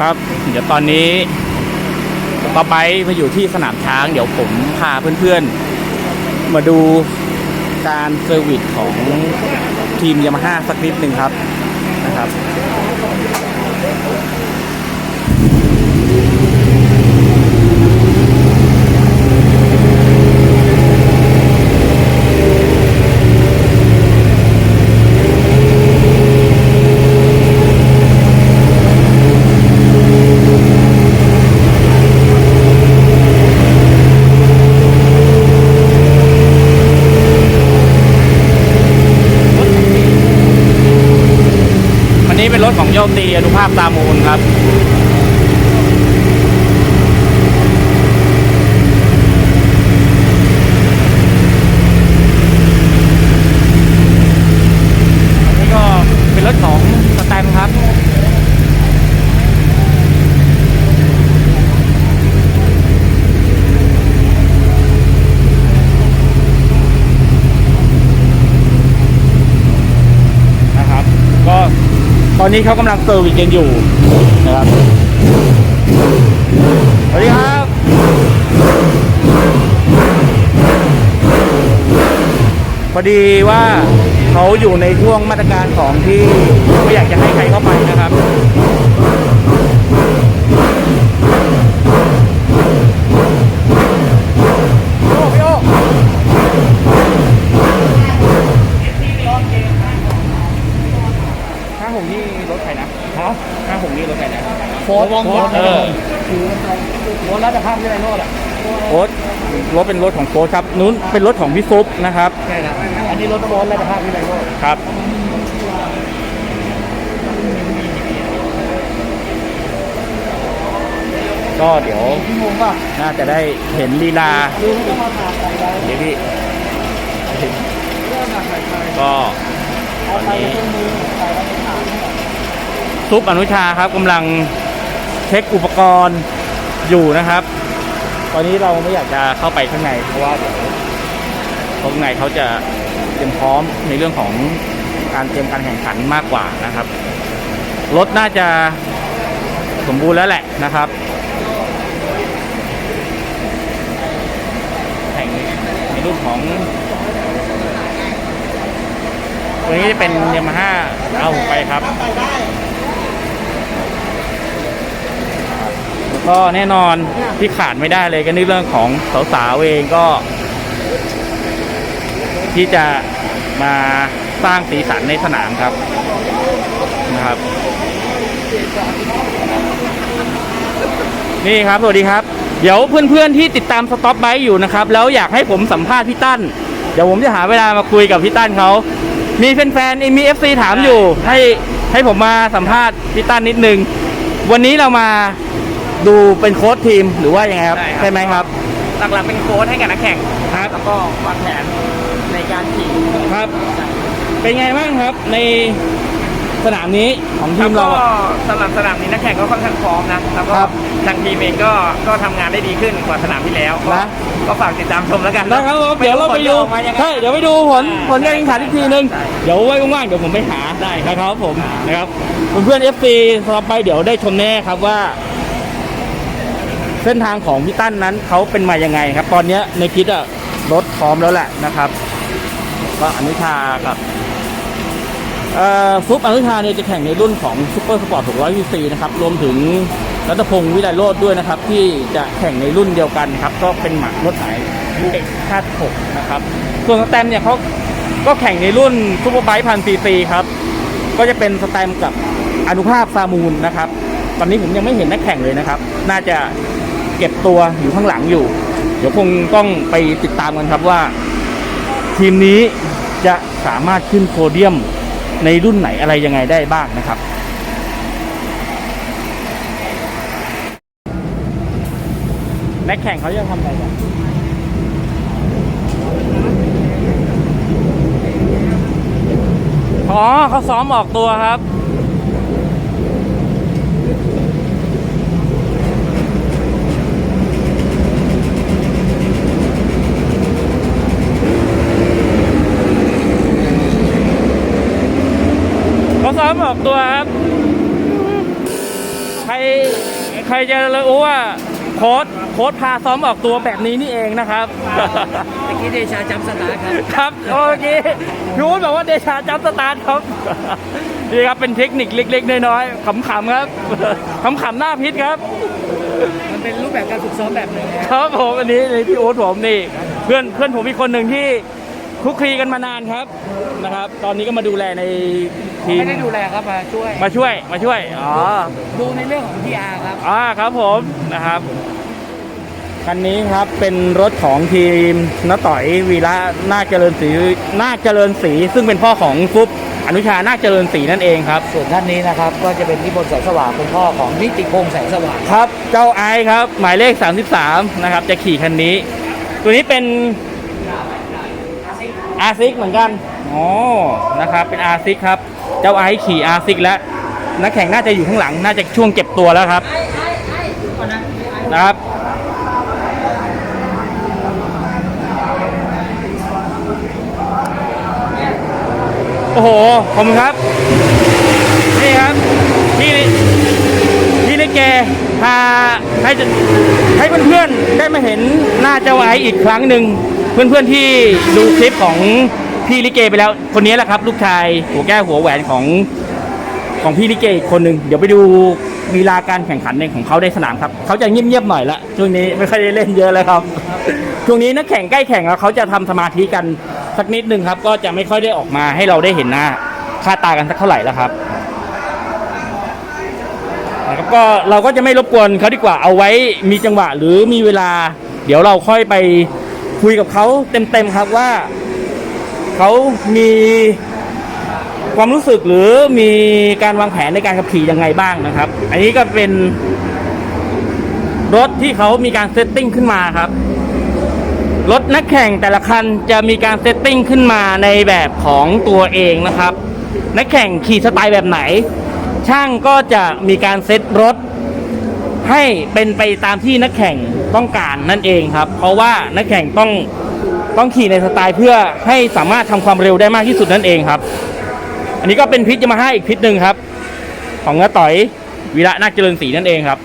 ครับ เดี๋ยวตอนนี้ต่อไปมาอยู่ที่สนามช้าง เดี๋ยวผมพาเพื่อนๆ มาดูการเซอร์วิสของทีมยามาฮ่าสักนิดหนึ่งครับนะครับ ของโยตีอนุภาพตามูลครับ อันนี้ก็เป็นรถของสแตมป์ครับ นะครับ ก็ ตอนนี้เขากำลังเซอร์วิสกันอยู่นะครับสวัสดีครับพอดีว่าเขาอยู่ในช่วงมาตรการของที่ไม่อยากจะให้ใครเข้าไปนะครับ โอ้พี่โอ้ห้าหกนี่รถใครนะฮะห้าหกนี่รถใครนะ โค้ ดโค้ดเออโค้ดรัฐภาพที่ไรโน่นอะโค้ดรถเป็นรถของโค้ดครับนู้นเป็นรถของพี่ซุปนะครับใช่ครับอันนี้รถโค้ดรัฐภาพที่ไรโน่นครับก็เดี๋ยวพี่งงป่ะน่าจะได้เห็นลีลาลืมต้องมาผ่าใส่ได้เดี๋ยวพี่เรื่องหนักใส่ใส่ก็ตเอาอนไปนี้เครื่องมือใส่แล้วไปผ่าซุปอนุชาครับกำลัง เช็คอุปกรณ์อยู่นะครับ ตอนนี้เราไม่อยากจะเข้าไปข้างในเพราะว่าเดี๋ยวข้างในเขาจะเตรียมพร้อมในเรื่องของการเตรียมการแข่งขันมากกว่านะครับ รถน่าจะสมบูรณ์แล้วแหละนะครับแข่งในรุ่นของตัวนี้จะเป็นยามาฮ่าเอาไปครับ แล้ว ก็แน่นอนที่ขาดไม่ได้เลยก็ในเรื่องของสาวๆเองก็ ที่จะมาสร้างสีสันในสนามครับนะครับ นี่ครับสวัสดีครับ เดี๋ยวเพื่อนๆที่ติดตามสต็อปไบค์อยู่นะครับ แล้วอยากให้ผมสัมภาษณ์พี่ตั้นเดี๋ยวผมจะหาเวลามาคุยกับพี่ตั้นเขามีแฟนๆมีเอฟซีถามอยู่ ให้ให้ผมมาสัมภาษณ์พี่ตั้นนิดนึง วันนี้เรามา ดูเป็นโค้ชทีมหรือว่ายังไงครับใช่ครับใช่ไหมครับ หลักๆเป็นโค้ดให้กับนักแข่งครับแล้วก็วางแผนในการขี่ครับ เป็นไงบ้างครับในสนามนี้ของทีแล้วมก็เราอะสำหรับสนามนี้นักแข่งก็ค่อนข้างพร้อมนะแล้วก็ครับทางทีมเองก็ก็ทำงานได้ดีขึ้นกว่าสนามที่แล้วก็นะก็ฝากติดตามชมแล้วกันนะครับผมเดี๋ยวเราไปดูผลจะออกมายังไงใช่เดี๋ยวไปดูผลอ่าผลการแข่งขันอีกทีนึงใช่เดี๋ยวไว้ว่างๆเดี๋ยวผมไปหาได้ครับผมนะครับเพื่อนๆ FC ต่อไปเดี๋ยวได้ชมแน่ครับว่า เส้นทางของพี่ตั้นนั้นเขาเป็นมายังไงครับ ตอนนี้ในคิดอะรถพร้อมแล้วแหละนะครับก็อนุชากับเอ่อซุปอนุชาเนี่ยจะแข่งในรุ่นของซูเปอร์สปอร์ต600 cc นะครับ รวมถึงรัตพงศ์วิไลโรดด้วยนะครับ ที่จะแข่งในรุ่นเดียวกันครับ ก็เป็นหมากรถไหนเอกชาติ6นะครับ ส่วนสแตมเนี่ยเขาก็แข่งในรุ่นซูเปอร์ไบค์พันซีซีครับ ก็จะเป็นสแตมกับอนุภาพซามูลนะครับ ตอนนี้ผมยังไม่เห็นนักแข่งเลยนะครับ น่าจะ เก็บตัวอยู่ข้างหลังอยู่ เดี๋ยวคงต้องไปติดตามกันครับว่า ทีมนี้จะสามารถขึ้นโพเดียมในรุ่นไหนอะไรยังไงได้บ้างนะครับนักแข่งเขาจะทำอะไรกันอ๋อเขาซ้อมออกตัวครับ อมออกตัวครับ ใครใครจะรู้ว่าโค้ดโค้ดพาซ้อมออกตัวแบบนี้นี่เองนะครับ เมื่อกี้เดชาจำสตาร์ทครับ ครับโอเคพี่อู๊ดบอกว่าเดชาจับสตาร์ทครับนี่ครับเป็นเทคนิคเล็กๆน้อยๆขำๆครับขำๆหน้าพิษครับ มันเป็นรูปแบบการฝึกซ้อมแบบหนึ่งนะครับผมอันนี้นี่พี่อู๊ดผมนี่ เพื่อนเพื่อนผมอีกคนหนึ่งที่ คลุกคลีกันมานานครับนะครับ ตอนนี้ก็มาดูแลในทีมไม่ได้ดูแลครับมาช่วย มาช่วยมาช่วยอ๋อดูในเรื่องของ PR ครับอ่าครับผมนะครับคันนี้ครับเป็นรถของทีมนต่อยวีระนาคเจริญศรีนาคเจริญศรีซึ่งเป็นพ่อของฟุบอนุชานาคเจริญศรีนั่นเองครับ ส่วนท่านนี้นะครับก็จะเป็นนิพนธ์แสงสว่างคุณพ่อของนิติพงษ์แสงสว่างครับ เจ้าไอซ์ครับ หมายเลข 33 นะครับ จะขี่คันนี้ ตัวนี้เป็น อาซิกเหมือนกันอ๋อนะครับ เป็นอาซิกครับ เจ้าไอซ์ขี่อาซิกแล้ว นักแข่งน่าจะอยู่ข้างหลัง น่าจะช่วงเก็บตัวแล้วครับนะครับ โอ้โห ขอบคุณครับ นี่ครับ พี่พี่ลิเกพาให้ให้เพื่อนๆ ได้มาเห็นหน้าเจ้าไอซ์อีกครั้งหนึ่ง เพื่อนๆที่ดูคลิปของพี่ลิเกไปแล้ว คนนี้แหละครับ ลูกชายหัวแก้วหัวแหวนของของพี่ลิเกอีกคนหนึ่งเดี๋ยวไปดูลีลาการแข่งขันในของเขาในสนามครับเขาจะเงียบๆหน่อยละช่วงนี้ไม่ค่อยได้เล่นเยอะแล้วครับช่วงนี้นักแข่งใกล้แข่งแล้วเขาจะทำสมาธิกันสักนิดหนึ่งครับ ก็จะไม่ค่อยได้ออกมาให้เราได้เห็นหน้าค่าตากันสักเท่าไหร่แล้วครับนะครับก็เราก็จะไม่รบกวนเขาดีกว่าเอาไว้มีจังหวะหรือมีเวลา เดี๋ยวเราค่อยไป คุยกับเขาเต็มๆครับว่าเขามีความรู้สึกหรือมีการวางแผนในการขับขี่ยังไงบ้างนะครับ อันนี้ก็เป็นรถที่เขามีการเซตติ้งขึ้นมาครับ รถนักแข่งแต่ละคันจะมีการเซตติ้งขึ้นมาในแบบของตัวเองนะครับ นักแข่งขี่สไตล์แบบไหน ช่างก็จะมีการเซตรถให้เป็นไปตามที่นักแข่ง ต้องการนั่นเองครับ เพราะว่านักแข่งต้องต้องขี่ในสไตล์เพื่อให้สามารถทำความเร็วได้มากที่สุดนั่นเองครับ อันนี้ก็เป็นพิษยามาฮ่าอีกพิษหนึ่งครับ ของน้าต่อยวีระนาคเจริญศรีนั่นเองครับ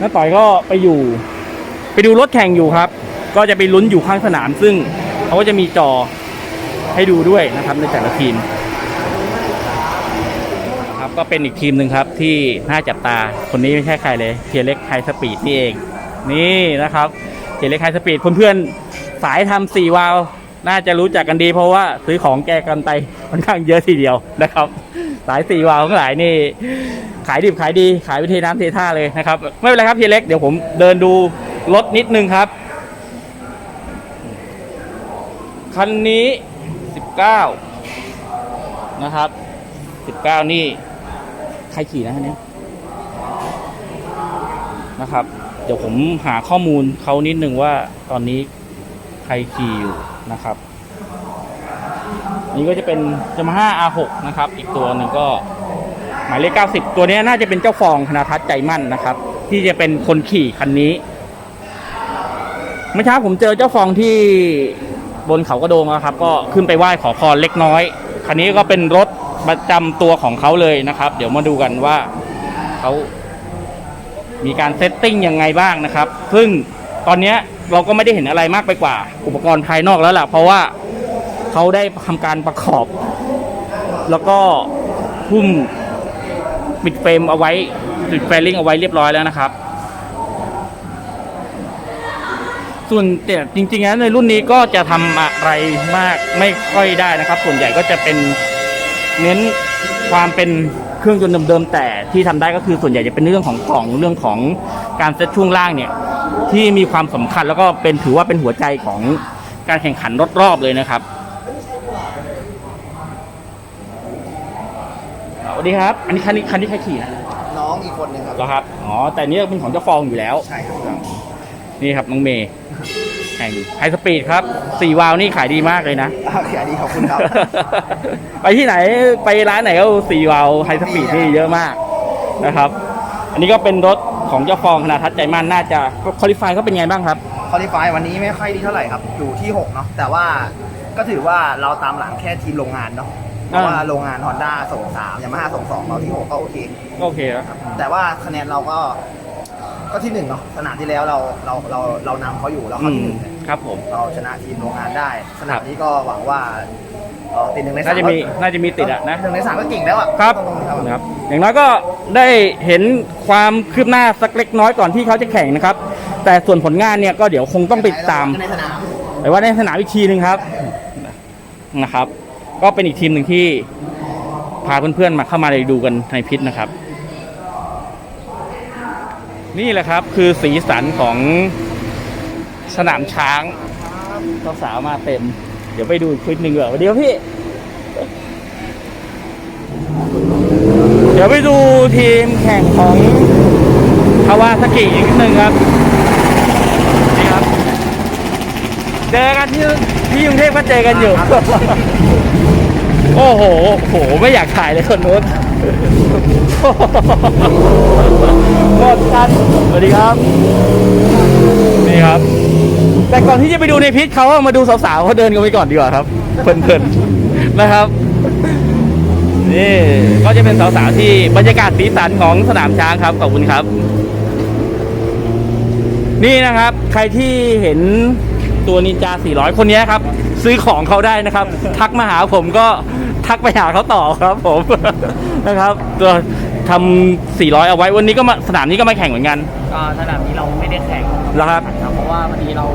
น้าต่อยก็ไปอยู่ ไปดูรถแข่งอยู่ครับ ก็จะไปลุ้นอยู่ข้างสนามซึ่งเขาก็จะมีจอให้ดูด้วยนะครับในแต่ละทีมครับก็เป็นอีกทีมหนึ่งครับที่น่าจับตาคนนี้ไม่ใช่ใครเลยเทียเล็กไฮสปีดนี่เอง นี่นะครับเทเล็กไฮสปีดเพื่อนๆสายทำสี่วาล์วน่าจะรู้จักกันดีเพราะว่าซื้อของแกกันไปค่อนข้างเยอะทีเดียวนะครับ สายสี่วาล์วทั้งหลายนี่ ขายดิบขายดีขายไปเทน้ำเทท่าเลยนะครับ ไม่เป็นไรครับเทเล็กเดี๋ยวผมเดินดูรถนิดนึงครับ คันนี้ 19 นะครับ 19 นี่ ใครขี่นะคันนี้นะครับ เดี๋ยวผมหาข้อมูลเขานิดนึงว่าตอนนี้ใครขี่อยู่นะครับนี่ก็จะเป็น Yamaha R6 นะครับ อีกตัวหนึ่งก็หมายเลข 90 ตัวนี้น่าจะเป็นเจ้าฟองธนาทัศน์ใจมั่นนะครับ ที่จะเป็นคนขี่คันนี้ เมื่อเช้าผมเจอเจ้าฟองที่บนเขากระโดงนะครับ ก็ขึ้นไปไหว้ขอพรเล็กน้อย คันนี้ก็เป็นรถประจำตัวของเขาเลยนะครับ เดี๋ยวมาดูกันว่าเขา มีการเซตติ้งยังไงบ้างนะครับ ซึ่งตอนนี้เราก็ไม่ได้เห็นอะไรมากไปกว่า อุปกรณ์ภายนอกแล้วล่ะ เพราะว่าเขาได้ทำการประกอบ แล้วก็หุ้มปิดเฟรมเอาไว้ปิดแฟลิงเอาไว้เรียบร้อยแล้วนะครับ ส่วนแต่จริงๆแล้วในรุ่นนี้ก็จะทำอะไรมากไม่ค่อยได้นะครับ ส่วนใหญ่ก็จะเป็นเน้น ความเป็นเครื่องยนต์เดิมๆแต่ที่ทำได้ก็คือส่วนใหญ่จะเป็นเรื่องของกล่องเรื่องของการเซตช่วงล่างเนี่ยที่มีความสำคัญแล้วก็เป็นถือว่าเป็นหัวใจของการแข่งขันรถรอบเลยนะครับสวัสดีครับ อันนี้คันนี้คันนี้ใครขี่นะน้องอีกคนหนึ่งครับเหรอครับอ๋อแต่อันนี่เป็นของเจ้าฟองอยู่แล้วใช่ครับนี่ครับน้องเมย์ แข่งไฮสปีดครับสี่วาล์วนี่ขายดีมากเลยนะโอเคดีขอบคุณครับ ไปที่ไหนไปร้านไหนก็สี่วาล์วไฮสปีดนี่เยอะมากนะครับ อันนี้ก็เป็นรถของเจ้าฟองคณะทัศน์ใจมั่นน่าจะคอลิฟายเขาเป็นไงบ้างครับคอลี่ฟายวันนี้ไม่ค่อยดีเท่าไหร่ครับ อยู่ที่ 6 เนาะแต่ว่าก็ถือว่าเราตามหลังแค่ทีมโรงงานเนาะเพราะว่าอ่าโรงงานฮอนด้าส่งสามยามาฮ่าส่งสองเราที่หกก็โอเค โอเคแล้วแต่ว่าคะแนนเราก็ ก็ที่หนึ่งเนาะสนามที่แล้วเราเราเราเรานำเขาอยู่เราอืเข้าที่มหนึ่งเนี่ยครับผม เราชนะทีมโรงงานได้ สนาครัมบนี้ก็หวังว่าเอ่อติดหนึ่งในสามน่าจะมีน่าจะมีติดอะนะ หนึ่งในสามก็เก่งแล้วอะครับ ตงๆครับนะครับ อย่างน้อยก็ได้เห็นความคืบหน้าสักเล็กน้อยก่อนที่เขาจะแข่งนะครับ แต่ส่วนผลงานเนี่ยก็เดี๋ยวคงต้องติดตาม ในสนาม แต่ว่าในสนามอีกทีหนึ่งครับนะครับ ก็เป็นอีกทีมหนึ่งที่พาเพื่อนๆมาเข้ามาเลยดูกันในพิษนะครับ นี่แหละครับคือสีสันของสนามช้างสาวมาเต็ม เดี๋ยวไปดูอีกคลิปหนึ่งเหรอเดี๋ยวพี่ เดี๋ยวไปดูทีมแข่งของคาวาซากิอีกนิดนึงครับนี่ครับ เจอกันที่ที่กรุงเทพก็เจอกันอยู่ โอ้โหโอ้โหไม่อยากถ่ายเลยคนนู้น หมดกันสวัสดีครับ นี่ครับ แต่ก่อนที่จะไปดูในพิษเขาอะมาดูสาวๆเขาเดินกันไปก่อนดีกว่าครับ เพลินๆนะครับ นี่ก็จะเป็นสาวๆที่บรรยากาศสีสันของสนามช้างครับขอบคุณครับ นี่นะครับ ใครที่เห็นตัวนินจา 400 คนนี้ครับ ซื้อของเขาได้นะครับ ทักมาหาผมก็ ทักไปหาเขาต่อครับผม นะครับตัวทำ400 เอาไว้วันนี้ก็มาสนามนี้ก็มาแข่งเหมือนกันก็สนามนี้เราไม่ได้แข่งแล้วครับ ครับเพราะว่าพอดีเรา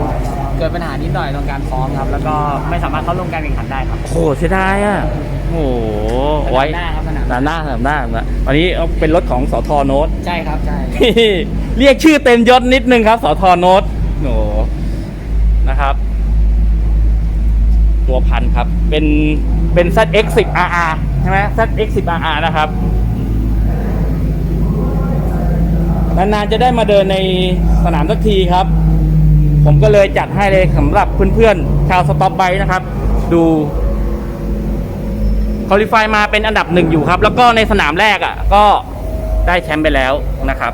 เกิดปัญหานิดหน่อยตอนการซ้อมครับ แล้วก็ไม่สามารถเข้าร่วมการแข่งขันได้ครับ โอ้โหเสียดายอะโอ้โหไว้สนามหน้าครับสนามสนามหน้าสนามหน้าสนามหน้าวันนี้เอาเป็นรถของสอทอโน้ต ใช่ครับใช่ เรียกชื่อเต็มยศนิดนึงครับสอทอโน้ตโหนะครับ ตัวพันครับ เป็นเป็น ZX10 RR ใช่ไหม ZX10 RR นะครับ นานๆจะได้มาเดินในสนามสักทีครับ ผมก็เลยจัดให้เลยสำหรับเพื่อนๆ ชาวสต็อปไบนะครับ ดูคอลิฟายมาเป็นอันดับหนึ่งอยู่ครับ แล้วก็ในสนามแรกอะ ก็ได้แชมป์ไปแล้วนะครับ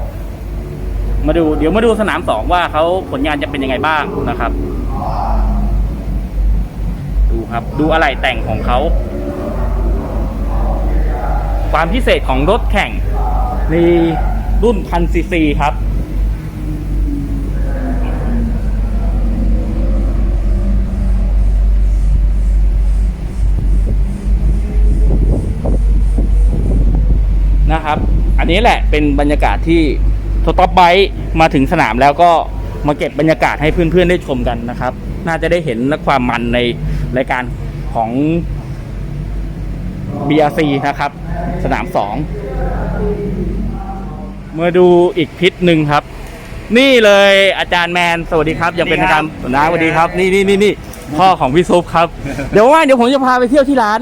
มาดูเดี๋ยวมาดูสนามสองว่าเขาผลงานจะเป็นยังไงบ้างนะครับ ดูครับ ดูอะไรแต่งของเขา ความพิเศษของรถแข่ง ในรุ่นพันซีซีครับ นะครับ อันนี้แหละเป็นบรรยากาศที่สต็อปไบค์มาถึงสนามแล้วก็มาเก็บบรรยากาศให้เพื่อนๆได้ชมกันนะครับ น่าจะได้เห็นและความมันใน รายการของ BRC นะครับ สนามสองมาดูอีกพิษหนึ่งครับ นี่เลยอาจารย์แมน สวัสดีครับยังเป็นทางการนะสวัสดีครับ นี่นี่นี่นี่พ่อของพี่ซุปครับ เดี๋ยวว่างเดี๋ยวผมจะพาไปเที่ยวที่ร้าน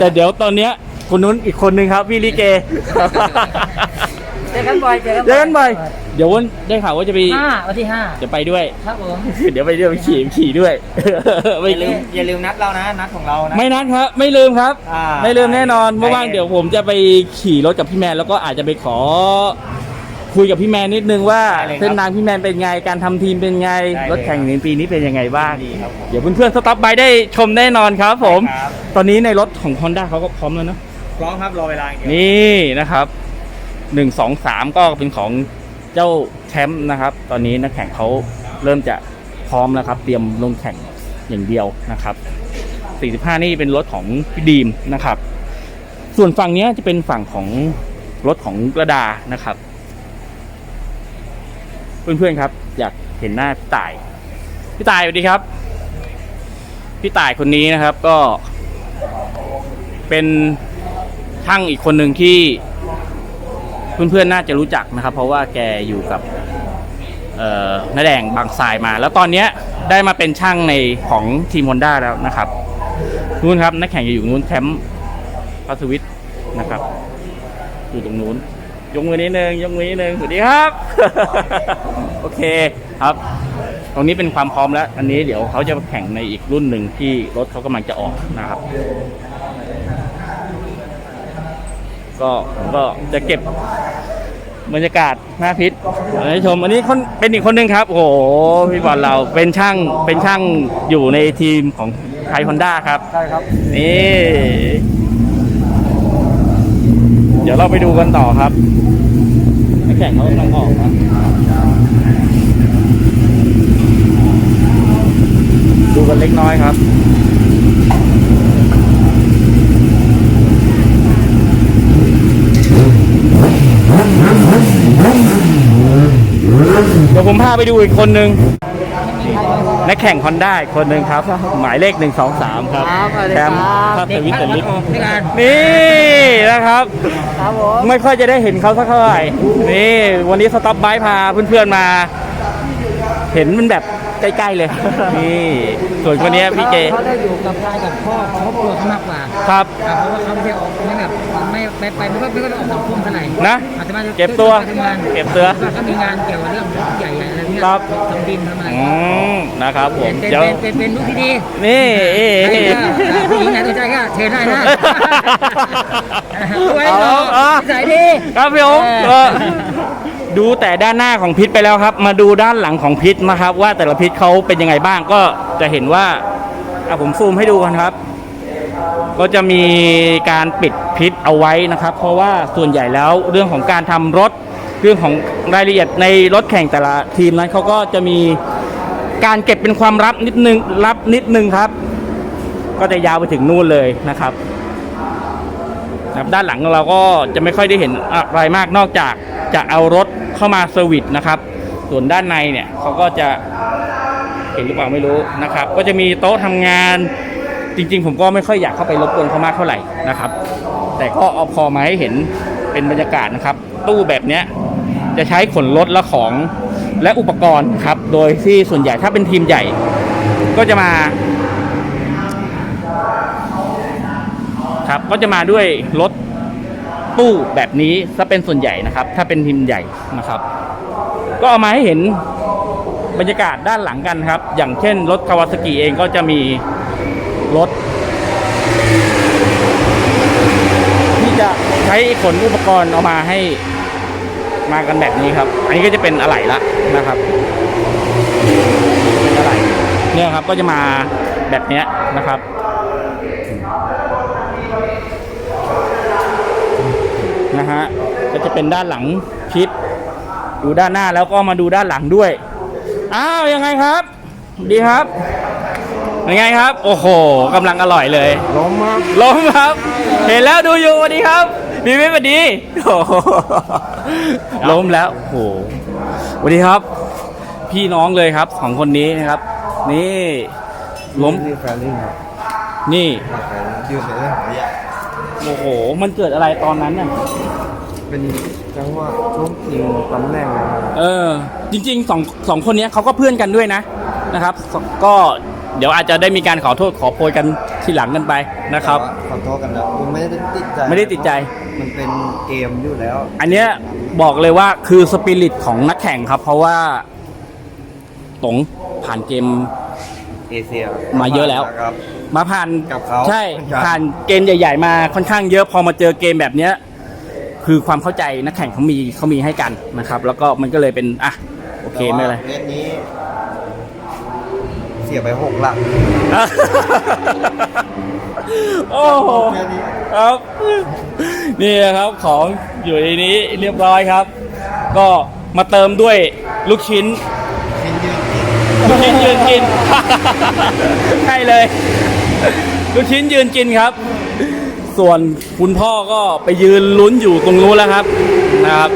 แต่เดี๋ยวตอนเนี้ยคนนู้นอีกคนนึงครับพี่ลิเก เจอกันบ่อยเจอกันเจอกันบ่อยเดี๋ยววันได้ข่าวว่าจะไปห้าวันที่ห้าจะไปด้วย ครับผม เดี๋ยวไปด้วยไปขี่ขี่ด้วยอย่าลืมอย่าลืมนัดเรานะ นัดของเรานะ ไม่นัดครับ ไม่ลืมครับ อ่าไม่ลืมแน่นอนได้เมื่อว่างเดี๋ยวผมจะไปขี่รถกับพี่แมนแล้วก็อาจจะไปขอ คุยกับพี่แมนนิดนึงว่าได้เลยครับเส้นทางพี่แมนเป็นไงการทำทีมเป็นไงได้เลยรถแข่งในปีนี้เป็นยังไงบ้างดีครับผมเดี๋ยวเพื่อนๆสต็อปไปได้ชมแน่นอนครับ ผมครับ ตอนนี้ในรถของ Honda เขาก็พร้อมแล้วเนอะพร้อมครับรอเวลาอย่างเดียว นี่นะครับ หนึ่งสองสามก็เป็นของเจ้าแชมป์นะครับ ตอนนี้นักแข่งเขาเริ่มจะพร้อมแล้วครับ เตรียมลงแข่งอย่างเดียวนะครับ45 นี่เป็นรถของพี่ดีมนะครับ ส่วนฝั่งนี้จะเป็นฝั่งของรถของกระดานะครับ เพื่อนๆครับ อยากเห็นหน้าพี่ต่าย พี่ต่ายสวัสดีครับ พี่ต่ายคนนี้นะครับก็เป็นช่างอีกคนหนึ่งที่ เพื่อนๆน่าจะรู้จักนะครับ เพราะว่าแกอยู่กับน้าแดงบางทรายมา แล้วตอนนี้ได้มาเป็นช่างในของทีมฮอนด้าแล้วนะครับนู้นครับนักแข่งจะอยู่นู้นแคมป์พัสวิทนะครับ อยู่ตรงนู้น ยกมือนิดนึงยกมือนิดนึงสวัสดีครับ โอเคครับ ตรงนี้เป็นความพร้อมแล้ว อันนี้เดี๋ยวเขาจะแข่งในอีกรุ่นหนึ่งที่รถเขากำลังจะออกนะครับ ก็ผมก็จะเก็บ บรรยากาศหน้าพิษให้ชมอันนี้คนเป็นอีกคนหนึ่งครับ โอ้โหพี่บอลเราเป็นช่างเป็นช่างอยู่ในทีมของไทยฮอนด้าครับใช่ครับนี่ดี๋ยวเราไปดูกันต่อครับนักแข่งเขากำลังออกครับดูกันเล็กน้อยครับ เดี๋ยวผมพาไปดูอีกคนนึงนักแข่งฮอนด้าคนหนึ่งครับ หมายเลขหนึ่งสองสามครับครับสวัสดีแชมป์ครับภาพสวิตเตอร์ลิกพี่การนี่นะครับครับผมไม่ค่อยจะได้เห็นเขาสักเท่าไหร่ นี่ วันนี้สต็อปไบค์พาเพื่อนๆมา เห็นมันแบบ ใกล้ๆเลย นี่ส่วนคนนี้พี่เจ เขาได้อยู่กับยายกับพ่อครอบครัวเขามากกว่าครับ ครับเพราะว่าเขาไม่ได้ออกไม่แบบไม่ไปไปไม่ค่อยไม่ค่อยได้ออกสังคมเท่าไหร่นะอาจจะมาเก็บตัวทำงานเก็บตัวแล้วก็มีงานเกี่ยวกับเรื่องรถใหญ่ๆอะไรเงี้ยครับ ทำดินทำอะไรอืมนะครับผมเป็นเดี๋ยว เป็นเป็นเป็นลูกที่ดีนี่เอ๊ะ ใครเอ๊ะก็ผู้หญิงไหนสนใจก็เชิญได้นะด้วยเอาเนาะเอานิสัยดีครับพี่โอ๊คเออเออ ดูแต่ด้านหน้าของพิษไปแล้วครับ มาดูด้านหลังของพิษนะครับ ว่าแต่ละพิษเขาเป็นยังไงบ้างก็จะเห็นว่าอะผมซูมให้ดูกันครับ ก็จะมีการปิดพิษเอาไว้นะครับ เพราะว่าส่วนใหญ่แล้วเรื่องของการทำรถเรื่องของรายละเอียดในรถแข่งแต่ละทีมนั้นเขาก็จะมีการเก็บเป็นความลับนิดนึงลับนิดนึงครับ ก็จะยาวไปถึงนู่นเลยนะครับ นะครับด้านหลังเราก็จะไม่ค่อยได้เห็นอะไรมากนอกจากจะเอารถเข้ามาเซอร์วิสนะครับ ส่วนด้านในเนี่ยเขาก็จะเห็นหรือเปล่าไม่รู้นะครับ ก็จะมีโต๊ะทำงานจริง ๆ ผมก็ไม่ค่อยอยากเข้าไปรบกวนเขามากเท่าไหร่นะครับ แต่ก็เอาพอมาให้เห็นเป็นบรรยากาศนะครับ ตู้แบบเนี้ยจะใช้ขนรถและของและอุปกรณ์ครับ โดยที่ส่วนใหญ่ถ้าเป็นทีมใหญ่ ก็จะมา ครับก็จะมาด้วยรถตู้แบบนี้ซะเป็นส่วนใหญ่นะครับ ถ้าเป็นทีมใหญ่นะครับ ก็เอามาให้เห็นบรรยากาศด้านหลังกันครับ อย่างเช่นรถคาวาซากิเองก็จะมีรถ ที่จะใช้ขนอุปกรณ์เอามาให้มากันแบบนี้ครับ อันนี้ก็จะเป็นอะไหล่ละนะครับอะไหล่เนี่ยครับก็จะมาแบบนี้นะครับ นะฮะ ก็จะเป็นด้านหลังพิษดูด้านหน้าแล้วก็มาดูด้านหลังด้วย อ้าวยังไงครับ ดีครับยังไงครับ โอ้โหกำลังอร่อยเลยล้มครับล้มครับ เห็นแล้วดูอยู่สวัสดีครับพี่วิทย์สวัสดีโอ้โหล้มแล้วโอ้โหสวัสดีครับ พี่น้องเลยครับของคนนี้นะครับ นี่ล้มนี่แฟนลิงครับนี่แฟนยืนในเรื่องของยาโอ้โห มันเกิดอะไรตอนนั้นน่ะ เป็นจังหวะล้มยิงตำแหน่งนะครับเออ จริงๆสองสองคนเนี้ยเขาก็เพื่อนกันด้วยนะนะครับก็เดี๋ยวอาจจะได้มีการขอโทษขอโพยกันทีหลังกันไปนะครับแต่ว่าขอโทษกันนะผมไม่ได้ติดใจไม่ได้ติดใจ มันเป็นเกมอยู่แล้ว อันเนี้ยบอกเลยว่าคือสปิริตของนักแข่งครับ เพราะว่าตงผ่านเกมเอเชียมาเยอะแล้ว ครับ มาผ่านกับเขาใช่ครับผ่านเกมใหญ่ ๆ มาค่อนข้างเยอะพอมาเจอเกมแบบเนี้ย คือความเข้าใจนักแข่งเขามีเขามีให้กันนะครับ แล้วก็มันก็เลยเป็นอะโอเคไม่เป็นไรแต่ว่าเมตรนี้ เสียไปหกหลักโอ้โหแค่นี้ครับ นี่นะครับของอยู่ในนี้เรียบร้อยครับ ก็มาเติมด้วยลูกชิ้น ชิ้นยืนกินลูกชิ้นยืนกิน ใช่เลย ลูกชิ้นยืนกินครับ ส่วนคุณพ่อก็ไปยืนลุ้นอยู่ตรงนู้นแล้วครับนะครับ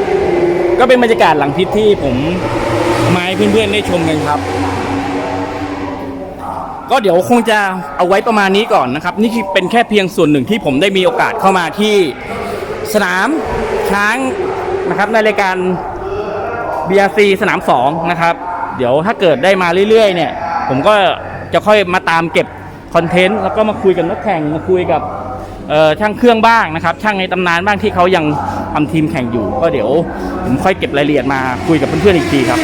ก็เป็นบรรยากาศหลังพิษที่ผมมาให้เพื่อนๆได้ชมกันครับ ก็เดี๋ยวคงจะเอาไว้ประมาณนี้ก่อนนะครับ นี่คือเป็นแค่เพียงส่วนหนึ่งที่ผมได้มีโอกาสเข้ามาที่สนามช้างนะครับ ในรายการ BRC สนาม2นะครับ เดี๋ยวถ้าเกิดได้มาเรื่อยๆ เนี่ย ผมก็จะค่อยมาตามเก็บคอนเทนต์แล้วก็มาคุยกับนักแข่งมาคุยกับ ช่างเครื่องบ้างนะครับ ช่างในตำนานบ้างที่เขายังทำทีมแข่งอยู่ ก็เดี๋ยวผมค่อยเก็บรายละเอียดมาคุยกับเพื่อนๆอีกทีครับ